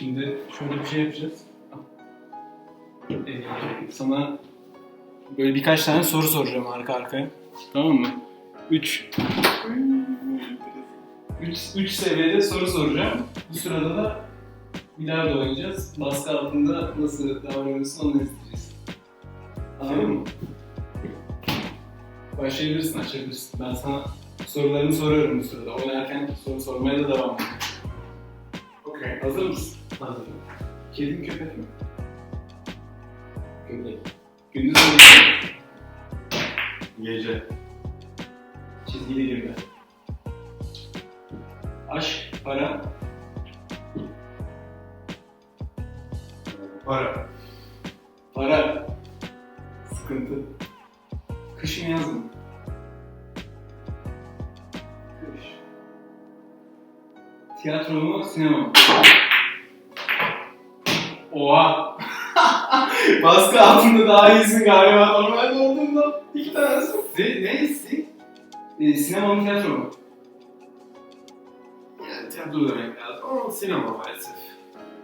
Şimdi şöyle bir şey yapacağız. Ee, sana böyle birkaç tane soru soracağım arka arkaya. Tamam mı? 3 3 3 seviyede soru soracağım. Bu sırada da bilardo oynayacağız. Baskı altında nasıl davranıyorsun onu izleyeceğiz. Tamam mı? Başlayabilirsin, açabilirsin. Ben sana sorularını soruyorum bu sırada. Oynarken soru sormaya da devam edeceğim. Okey. Hazır mısın? Kedi mi köpek mi? Köpek. Gündüz mü gece? Gece. Çizgili girme. Aşk, para, Para. para, sıkıntı. Kış mı yaz mı? Kış. Tiyatro mu, sinema mı? Oha! Baskı altında daha iyisin galiba. Normalde olduğunda iki tanesi. Ne, ne hissi? Ee, sinema mı, tiyatro mu? Yani tiyatro demek lazım ama sinema maalesef.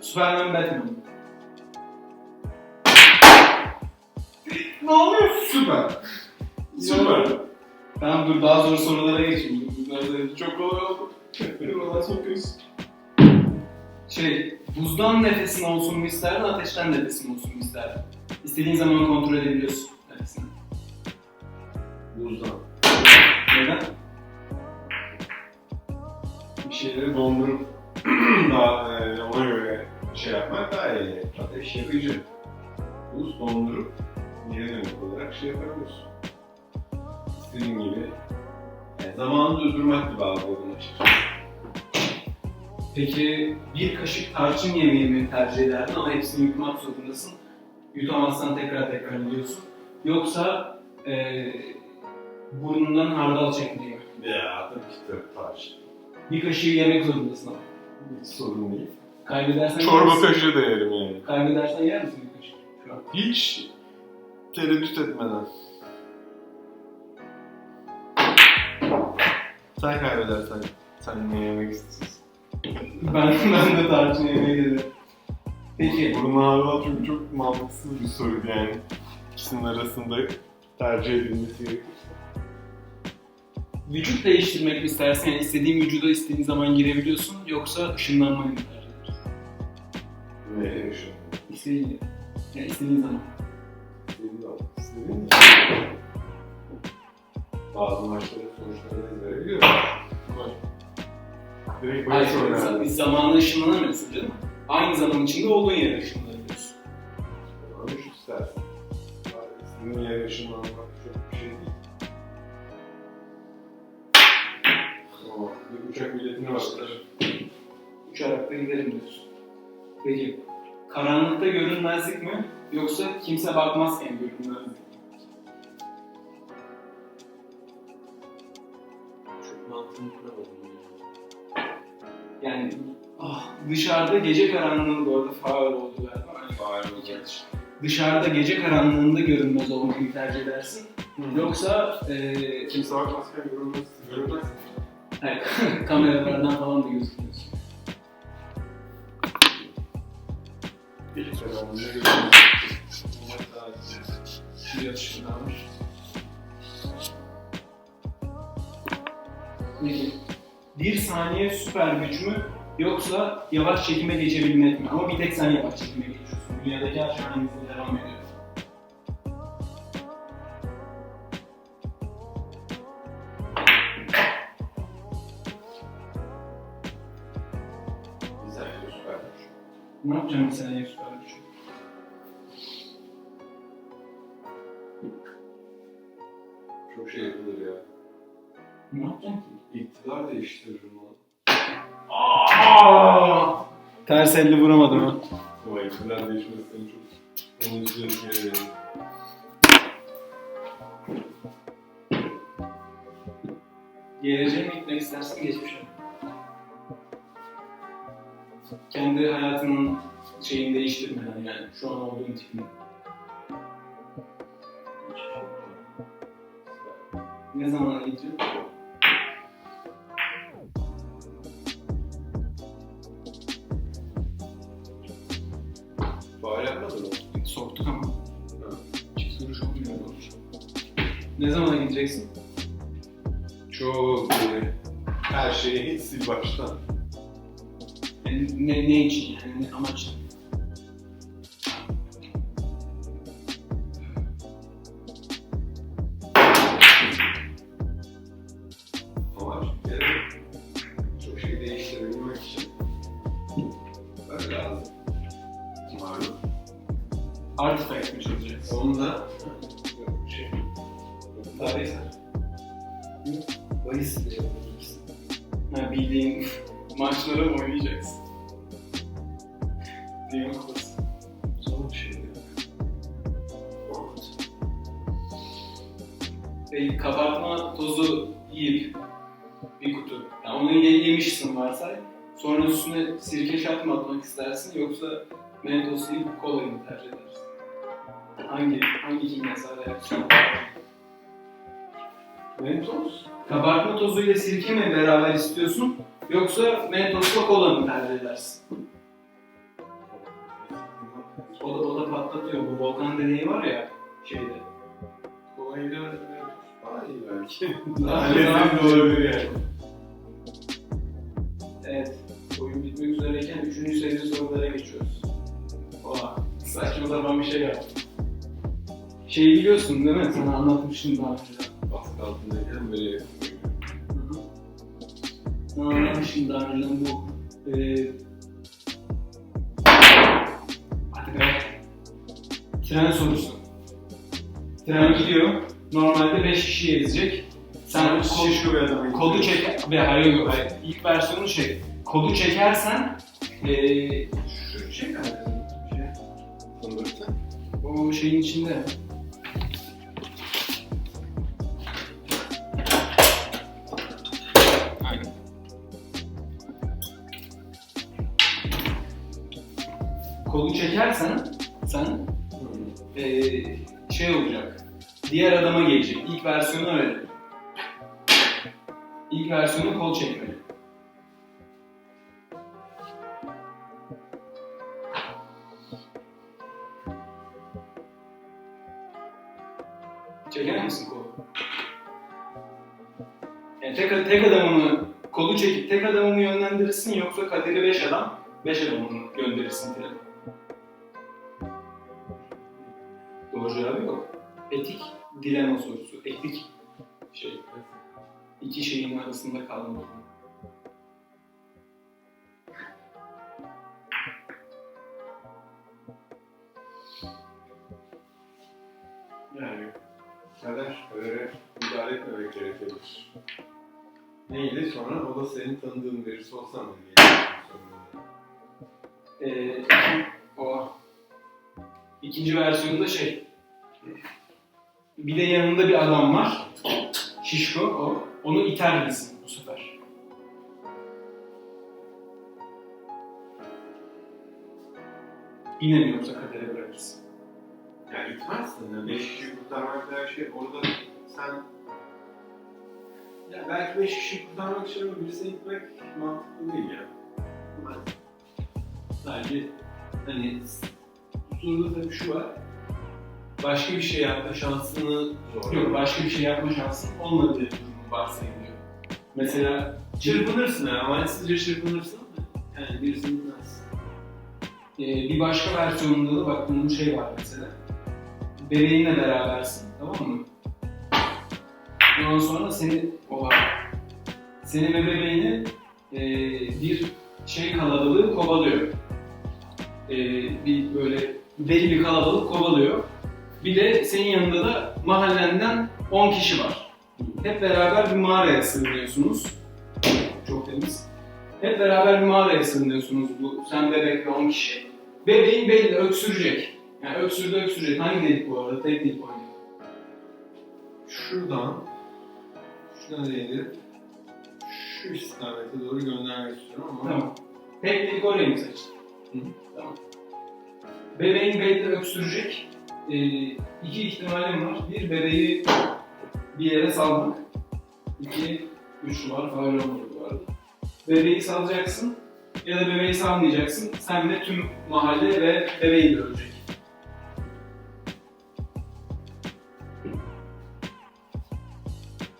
Superman, Batman ne oluyor? Süper. Süper. Tamam dur daha zor sorulara geçeyim. Bunlar da çok kolay oldu. Buralar sokuyorsun. Şey, buzdan nefesin olsun mu isterdin, ateşten nefesin olsun mu isterdin? İstediğin zaman kontrol edebiliyorsun nefesini. Buzdan. Neden? Bir şeyleri dondurup daha e, ona göre şey yapmak daha iyi. Ateş yakıcı. Buz dondurup geri dönük olarak şey yapabiliyorsun. İstediğin gibi. Yani zamanı durdurmak gibi algıladım açıkçası. Peki bir kaşık tarçın yemeği mi tercih ederdin ama hepsini yutmak zorundasın. Yutamazsan tekrar tekrar yiyorsun. Yoksa eee burnundan hardal çekmeyi mi? Ya tabii ki de tarçın. Bir kaşığı yemek zorundasın ama. Hiç sorun değil. Kaybedersen yer Çorba misin? kaşığı da yerim yani. Kaybedersen yer misin bir kaşık? Şu an. Hiç tereddüt etmeden. Sen kaybedersen sen ne yemek istiyorsun? Ben, ben de tarçın yemeği dedim. Peki, Burun ağrılar çünkü çok mantıksız bir soru yani. İkisinin arasında tercih edilmesi vücut değiştirmek mi istersin? Yani istediğin vücuda istediğin zaman girebiliyorsun yoksa ışınlanmayı mı tercih ediyorsun? Ne yaşıyorsun? İstediğin, yani istediğin zaman. İstediğin zaman. İstediğin Bazı maçların sonuçlarını ezbere biliyorum. Var. Direkt Hayır, sorular. biz zamanla ışınlanamıyorsun canım. Aynı zaman içinde olduğun yere ışınlanabiliyorsun. Şu istersen. İstediğin yere ışınlanmak çok bir şey değil. Ama bir uçak biletini vardır. Uçarak da giderim diyorsun. Peki, karanlıkta görünmezlik mi yoksa kimse bakmazken görünmezlik mi? Dışarıda gece karanlığında bu arada faal oldu galiba. Hani Fare olacak. dışarıda gece karanlığında görünmez olmayı tercih edersin. Yoksa eee Kimse bakmazken görünmez. Görünmez. hayır, kameralardan falan da görünmez. Peki. Bir saniye süper güç mü yoksa yavaş çekime geçebilmek mi? Ama bir tek sen yavaş çekime geçiyorsun. Dünyadaki her şey aynı devam ediyor. Süpermiş. Ne yapacaksın bir saniye süper güç? Çok şey yapılır ya. Ne yapacaksın ki? İktidar değiştiririm lan. Aa! Ters elle vuramadım ha. Ama iktidar değişmesi seni çok... Onun üstüne düşünüyorum. Geleceğe mi gitmek istersin, geçmişe mi? Kendi hayatının şeyini değiştirmeden yani şu an olduğun tipini. Ne zamana gidiyor? Ne zaman gideceksin? Çok böyle her şeyi sil baştan. Yani ne, ne için yani ne amaçla? Bahis diye yapabilirsin. Ha, bildiğin maçları mı oynayacaksın? Mi Kupası? Zor bir şeydi. Ve kabartma tozu yiyip bir kutu. Yani onu ye- yemişsin varsay. Sonra üstüne sirke şart mı atmak istersin yoksa mentos yiyip kolayı mı tercih edersin? Hangi, hangi kimyasal reaksiyon? Mentos? Kabartma tozuyla sirke mi beraber istiyorsun yoksa mentosla kola mı tercih edersin? O da, o da patlatıyor. Bu volkan deneyi var ya şeyde. Kolayla daha iyi belki. Daha- lezzetli olabilir yani. Evet. Oyun bitmek üzereyken 3. seri sorulara geçiyoruz. Oha. Saçma sapan bir şey yaptım. Şeyi biliyorsun değil mi? Sana anlatmıştım daha önce. Altındayken böyle hı. Sana anlatmıştım daha önce bu e, be. Tren sorusu. Tren gidiyor. Normalde 5 kişi ezecek. Sen Sen kol- şişko bir adamı kodu çek ve hayır yok hayır. İlk versiyonu şey. Kodu çekersen eee şu şey nerede? Şey, o şeyin içinde. Kodu çekersen sen eee, şey olacak. Diğer adama gelecek. İlk versiyonu öyle. İlk versiyonu kol çekmeli. Çeker misin kolu? Yani tek, tek adamını kolu çekip tek adamını yönlendirirsin yoksa kaderi 5 adam 5 adamını gönderirsin trene. Etik dilema sorusu. Etik şey. İki şeyin arasında kalma durumu. Yani kader kadere müdahale etmemek gerekebilir. Neydi sonra? O da senin tanıdığın birisi olsa mı diye. Ee, o ikinci versiyonda şey bir de yanında bir adam var. Şişko o. Onu iter misin bu sefer? Yine kadere bırakırsın? Yani itmezsin. Yani beş kişi kurtarmak her şey orada sen ya belki beş kişi kurtarmak için birisini itmek mantıklı değil ya. Ben Sadece hani soruda tabii şu var. Başka bir şey yapma şansını zor. yok. Başka bir şey yapma şansın olmadığı durumu varsayılıyor. Mesela Çırpınırsın ya. Amaçsızca çırpınırsın da. Yani birisini itmezsin. Ee, bir başka versiyonunda da bak bunun şey var mesela. Bebeğinle berabersin tamam mı? Ondan sonra seni o var. Seni ve bebeğini e, bir şey kalabalığı kovalıyor. E, bir böyle deli bir kalabalık kovalıyor. Bir de senin yanında da mahallenden 10 kişi var. Hep beraber bir mağaraya sığınıyorsunuz. Çok temiz. Hep beraber bir mağaraya sığınıyorsunuz bu sen bebek ve 10 kişi. Bebeğin belli öksürecek. Yani öksürdü öksürecek. Hangi delik bu arada? Tek delik oynuyor. Şuradan şuradan değdirip şu istikamete doğru göndermek istiyorum ama Tamam. Tek delik orayı mı seçtin? Hı. Tamam. Bebeğin belli öksürecek. Ee, iki ihtimalim var. Bir, bebeği bir yere salmak. İki, üç olmadı bu arada. Bebeği salacaksın ya da bebeği salmayacaksın. Sen de tüm mahalle ve bebeği de ölecek.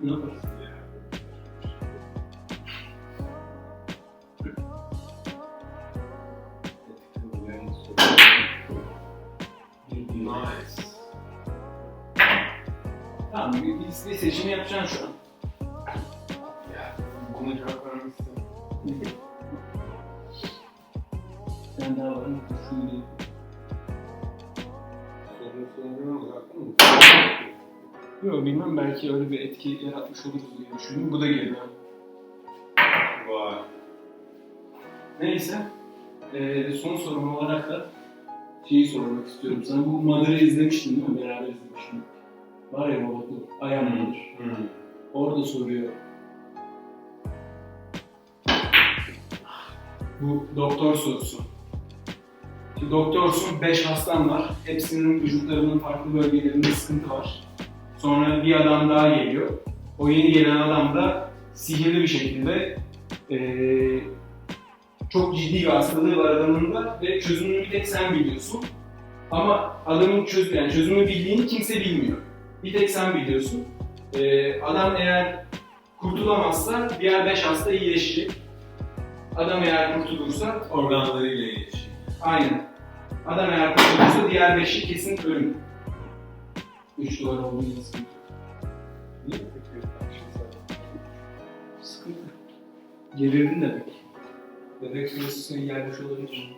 Ne yaparız? Tamam, bir, bir, seçimi yapacaksın şu an. Ya buna cevap vermek istemiyorum. Sen daha var mı? Şunu değil. Sorun sorundan uzakta mı? Yok bilmem belki öyle bir etki yaratmış oluruz diye düşündüm. Bu da geliyor. Vay. Neyse. Ee, son sorum olarak da şeyi sormak istiyorum. Sen bu Mother'ı izlemiştin değil mi? Beraber izlemiştin. Var ya robotlu. Ayağım Mother. Hmm. Orada soruyor. Bu doktor sorusu. Şimdi doktorsun, 5 hastan var. Hepsinin vücutlarının farklı bölgelerinde sıkıntı var. Sonra bir adam daha geliyor. O yeni gelen adam da sihirli bir şekilde eee, çok ciddi bir hastalığı var adamın da ve çözümünü bir tek sen biliyorsun. Ama adamın çöz yani çözümü bildiğini kimse bilmiyor. Bir tek sen biliyorsun. Ee, adam eğer kurtulamazsa diğer 5 hasta iyileşecek. Adam eğer kurtulursa Organlarıyla ilgili. aynen. Adam eğer kurtulursa diğer 5'i kesin ölüm. 3 duvar olduğu için sıkıntı. Niye peki? Sıkıntı. Gelirdin demek. Bebek seni gelmiş olabilir.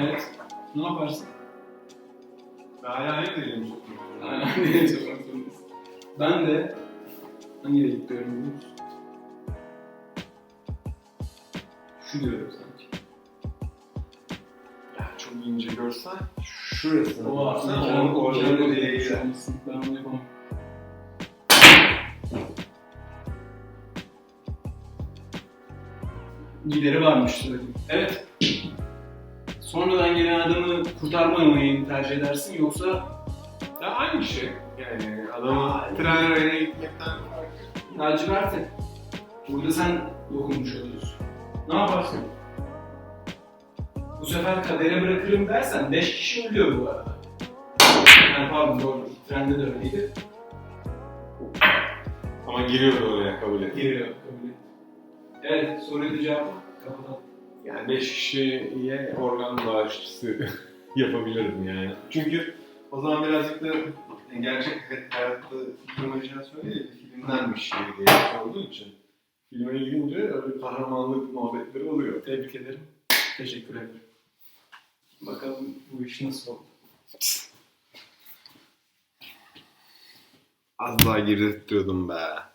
Evet. Ne yaparsın? Ben hala ne diyeyim? Aynen, diye sormak zorundasın. Ben de hangi delik diyorum biliyor musun? Şu diyorum sanki. Ya çok ince görsen şurası. Oha, Sen imkanı- onu orada imkanı diye yapmış gider. olmalısın. Ben onu yapamam. Gideri varmış söyleyeyim. Evet. Sonradan gelen adamı kurtarmamayı mı tercih edersin yoksa Ya aynı şey. Yani adama tren rayına gitmekten farkı. lacivert et. Burada sen dokunmuş oluyorsun. Ne yaparsın? Bu sefer kadere bırakırım dersen 5 kişi ölüyor bu arada. Yani pardon doğru. Trende de öyleydi. Ama giriyor oraya kabul et. Giriyor kabul et. Evet soruyu da cevapla. Kapatalım. Yani 5 kişiye organ bağışçısı yapabilirim yani. Çünkü o zaman birazcık da gerçek hayatta imajinasyon değil, filmdenmiş gibi diye olduğu için. Filme gidince öyle kahramanlık muhabbetleri oluyor. Tebrik ederim. Teşekkür ederim. Bakalım bu iş nasıl oldu. Az daha girdirtiyordum be.